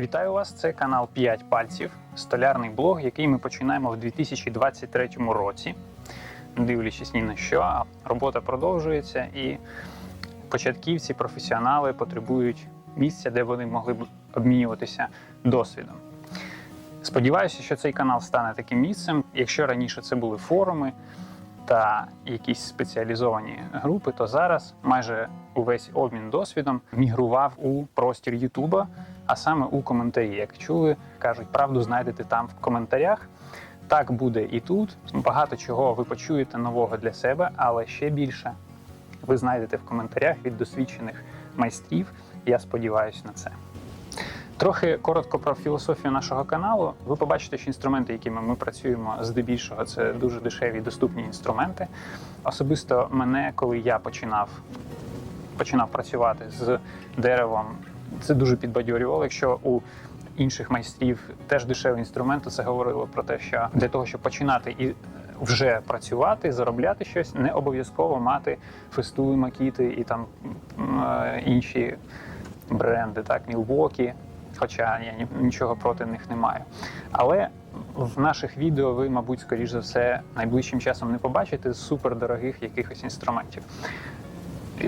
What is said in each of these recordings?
Вітаю вас! Це канал 5 пальців, столярний блог, який ми починаємо в 2023 році. Дивлячись ні на що, робота продовжується, і початківці, професіонали потребують місця, де вони могли б обмінюватися досвідом. Сподіваюся, що цей канал стане таким місцем. Якщо раніше це були форуми та якісь спеціалізовані групи, то зараз майже увесь обмін досвідом мігрував у простір Ютуба, а саме у коментарі. Як чули, кажуть, правду знайдете там в коментарях. Так буде і тут. Багато чого ви почуєте нового для себе, але ще більше ви знайдете в коментарях від досвідчених майстрів. Я сподіваюся на це. Трохи коротко про філософію нашого каналу. Ви побачите, що інструменти, якими ми працюємо, здебільшого це дуже дешеві доступні інструменти. Особисто мене, коли я починав, починав працювати з деревом, це дуже підбадьорювало. Якщо у інших майстрів теж дешеві інструменти, це говорило про те, що для того, щоб починати і вже працювати, заробляти щось, не обов'язково мати фестуви, макіти і там е, інші бренди, так, Milwaukee, хоча я нічого проти них не маю. Але в наших відео ви, мабуть, скоріш за все, найближчим часом не побачите супердорогих якихось інструментів.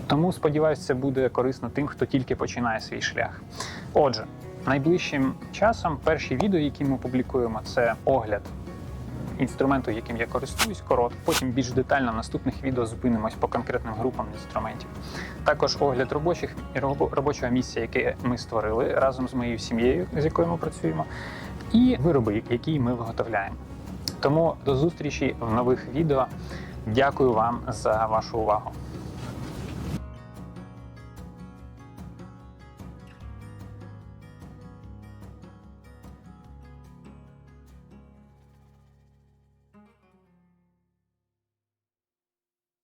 Тому сподіваюся, це буде корисно тим, хто тільки починає свій шлях. Отже, найближчим часом перші відео, які ми публікуємо, це огляд інструменту, яким я користуюсь, коротко. Потім більш детально в наступних відео зупинимось по конкретним групам інструментів. Також огляд робочих робо- робочого місця, яке ми створили разом з моєю сім'єю, з якою ми працюємо, і вироби, які ми виготовляємо. Тому до зустрічі в нових відео. Дякую вам за вашу увагу.